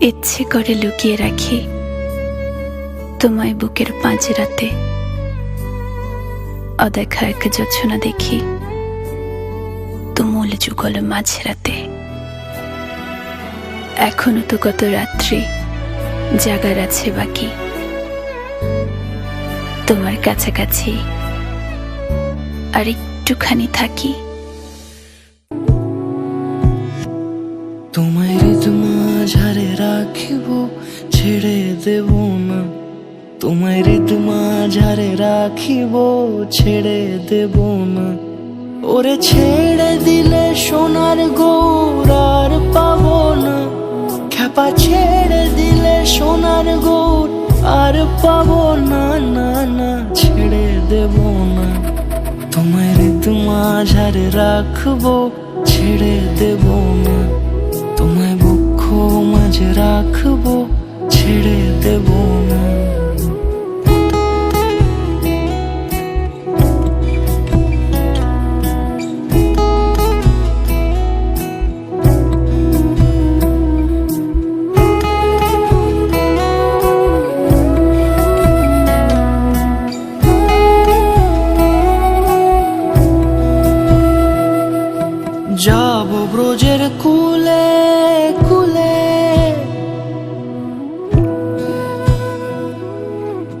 ইচ্ছে করে লুকিয়ে রাখি তোমায় বুকের পাঁজরাতে অদেখা এক যোছনা দেখি তুমুল যুগল মাঝরাতে। এখনও তো কত রাত্রি জাগার আছে বাকি। তোমার কাছাকাছি আর একটুখানি থাকি। হৃদ মাঝারে রাখিব, ছেড়ে দেব না। তোমায় হৃদ মাঝারে রাখিব, ছেড়ে দেব না। ওরে ছেড়ে দিলে সোনার গৌর আর পাবো না। খ্যাপা ছেড়ে দিলে সোনার গৌর আর পাবো না না না, ছেড়ে দেব না। তোমায় হৃদ মাঝারে রাখব, ছেড়ে দেব না। তোমায় বক্ষ মাঝে রাখব ছেড়ে দেব না যাব ব্রজের কুলে